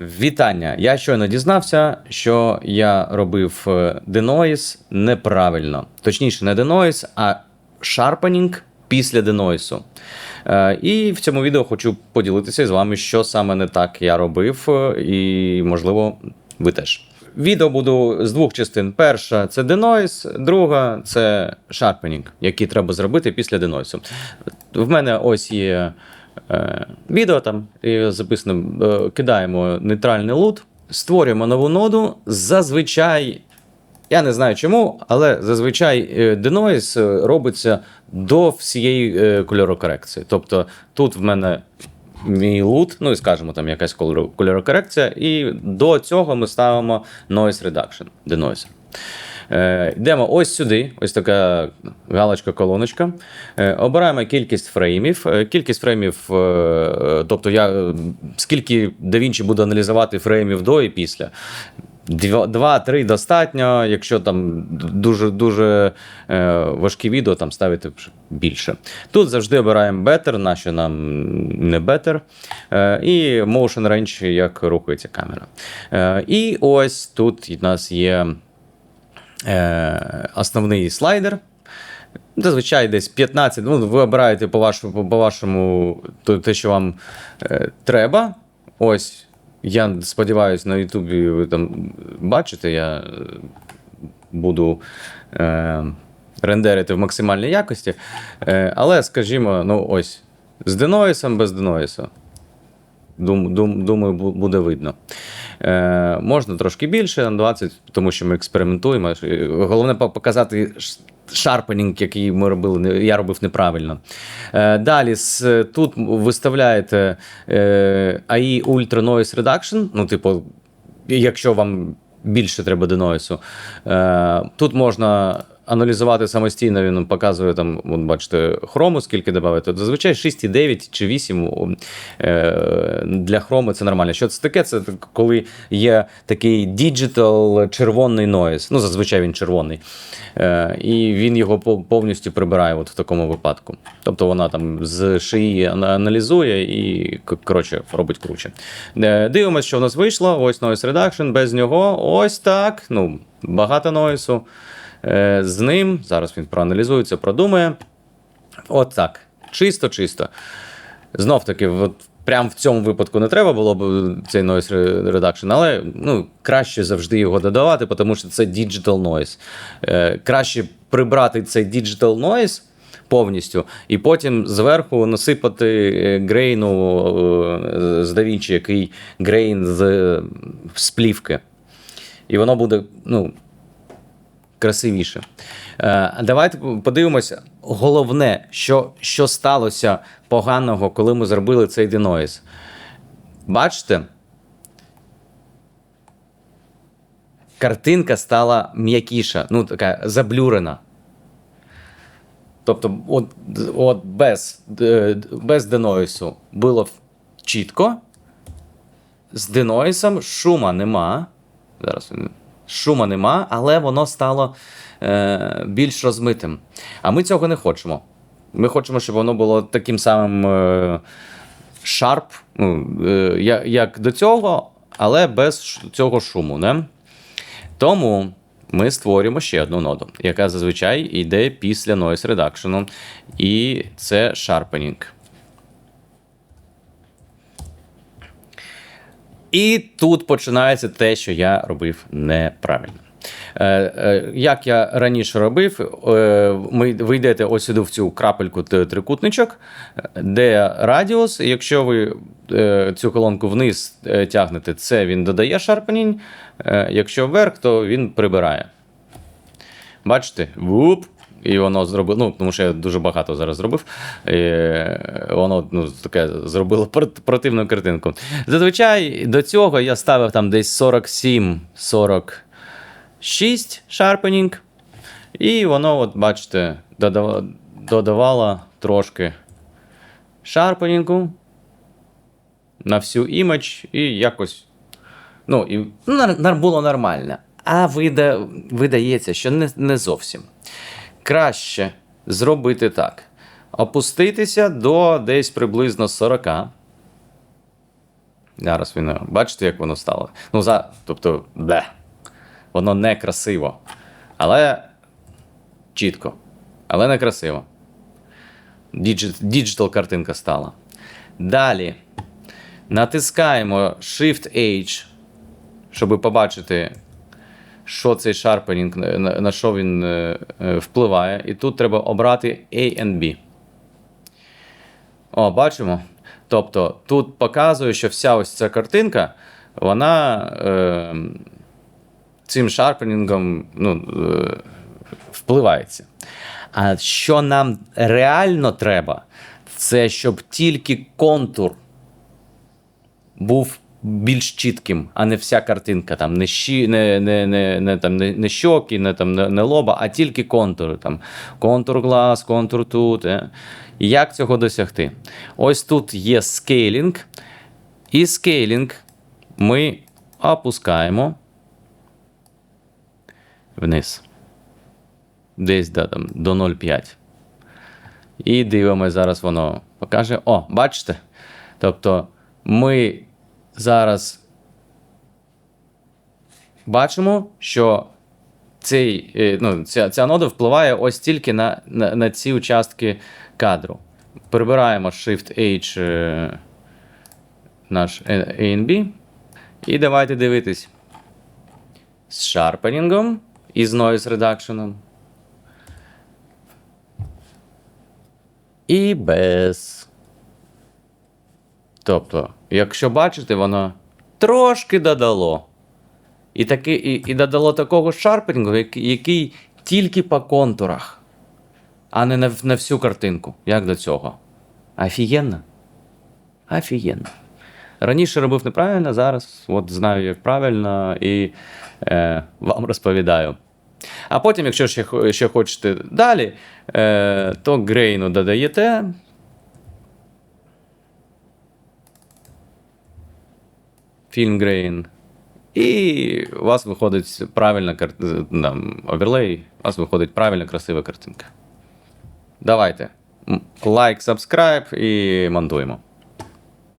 Вітання! Я щойно дізнався, що я робив denoise неправильно. Точніше, не denoise, а sharpening після denoise. Е, І в цьому відео хочу поділитися з вами, що саме не так я робив, е, і, можливо, ви теж. Відео буду з двох частин. Перша це denoise, друга це sharpening, який треба зробити після denoise. В мене ось є відео там і записано, е, кидаємо нейтральний лут, створюємо нову ноду. Зазвичай, я не знаю чому, але зазвичай е, denoise е, робиться до всієї е, кольорокорекції. Тобто тут в мене мій лут, ну і скажімо, там якась кольоро- кольорокорекція, і до цього ми ставимо noise reduction, denoiser. Е, йдемо ось сюди, ось така галочка-колоночка. Е, обираємо кількість фреймів. Е, кількість фреймів, тобто я скільки DaVinci буде аналізувати фреймів до і після. Два- Два-три достатньо. Якщо там дуже дуже е, важкі відео, там ставити більше. Тут завжди обираємо better, нащо нам не better. Е, і motion range, як рухається камера. Е, і ось тут у нас є е, основний слайдер. Зазвичай десь 15. Ну, ви обираєте по вашому, по вашому те, що вам е, треба. Ось. Я сподіваюся, на Ютубі ви там бачите, я е, буду е, рендерити в максимальній якості. Е, але, скажімо, ну ось, з денойсом, без денойса. Дум, дум, думаю, буде видно. Е, можна трошки більше, на 20, тому що ми експериментуємо. Е, Головне показати шарпенінг, який ми робили, я робив неправильно. Е, далі тут виставляєте е, AI Ultra Noise Reduction. Ну, типу, якщо вам більше треба денойсу. нойсу. тут можна аналізувати самостійно, він показує там, от бачите, хрому, скільки додати. Зазвичай 6,9 чи 8 е, для хрому це нормально. Що це таке? Це коли є такий digital червоний noise. Ну, зазвичай він червоний. Е, і він його повністю прибирає от в такому випадку. Тобто вона там з шиї аналізує і коротше робить круче. Е, Дивимося, що в нас вийшло. Ось noise reduction, без нього. Ось так. Ну, багато нойсу. Е, З ним зараз він проаналізується, продумає. От так. Чисто-чисто. Знов таки, прям в цьому випадку не треба було б цей noise reduction, але ну, краще завжди його додавати, тому що це digital noise. Е, краще прибрати цей digital noise повністю, і потім зверху насипати е, грейну е, з DaVinci, який грейн з е, сплівки. І воно буде, ну, красивіше. Е, давайте подивимося. Головне, що, що сталося поганого, коли ми зробили цей denoise. Бачите? Картинка стала м'якіша, ну, така заблюрена. Тобто, от, от без, е, без денойсу було чітко. З денойсом шума нема. Зараз шума нема, але воно стало е, більш розмитим. А ми цього не хочемо. Ми хочемо, щоб воно було таким самим е, шарп, ну, е, як до цього, але без цього шуму. Не? Тому ми створюємо ще одну ноду, яка зазвичай йде після noise reduction, і це sharpening. І тут починається те, що я робив неправильно. Е, е, як я раніше робив, е, ми, ви йдете ось сюди в цю крапельку трикутничок, де радіус. Якщо ви цю колонку вниз тягнете, це він додає е, якщо вверх, то він прибирає. Бачите? Вуп. І воно зробило, ну, тому що я дуже багато зараз зробив. І воно ну, таке зробило противну картинку. Зазвичай до цього я ставив там десь 47-46 sharpening. І воно, от, бачите, додавало трошки шарпенінгу на всю імідж і якось Ну, і ну, було нормально. А вида, видається, що не, не зовсім. Краще зробити так: опуститися до десь приблизно 40. Зараз він. Бачите, як воно стало? Ну, за, тобто, де. Воно не красиво. Але чітко. Але не красиво. Діджитал картинка стала. Далі. Натискаємо Shift-H, щоб побачити, що цей шарпенінг, на, що він е, е, впливає. І тут треба обрати A and B. О, бачимо. Тобто тут показує, що вся ось ця картинка, вона е, цим шарпенінгом ну, е, впливається. А що нам реально треба, це щоб тільки контур був більш чітким, а не вся картинка. Там не, щі, не, не, не, не, там, не, не щоки, не, там, не, не лоба, а тільки контури. Там, контур глаз, контур тут. Е. Як цього досягти? Ось тут є скейлінг. І скейлінг ми опускаємо вниз. Десь да, там, до 0,5. І дивимося, зараз воно покаже. О, бачите? Тобто ми зараз бачимо, що цей, е, ну, ця, ця нода впливає ось тільки на, на, на ці участки кадру. Прибираємо Shift-H е, наш ANB. І давайте дивитись. З шарпенінгом і з noise reduction. І без. Тобто, якщо бачите, воно трошки додало. І, таки, і, і додало такого шарпенінгу, який, який тільки по контурах, а не на, на всю картинку. Як до цього? Офігенно. Офігенно. Раніше робив неправильно, зараз от знаю, як правильно, і е, вам розповідаю. А потім, якщо ще, ще хочете далі, е, то грейну додаєте. Фільм Грейн. І у вас виходить правильна там, оверлей, у вас виходить правильна, красива картинка. Давайте. Лайк, сабскрайб і монтуємо.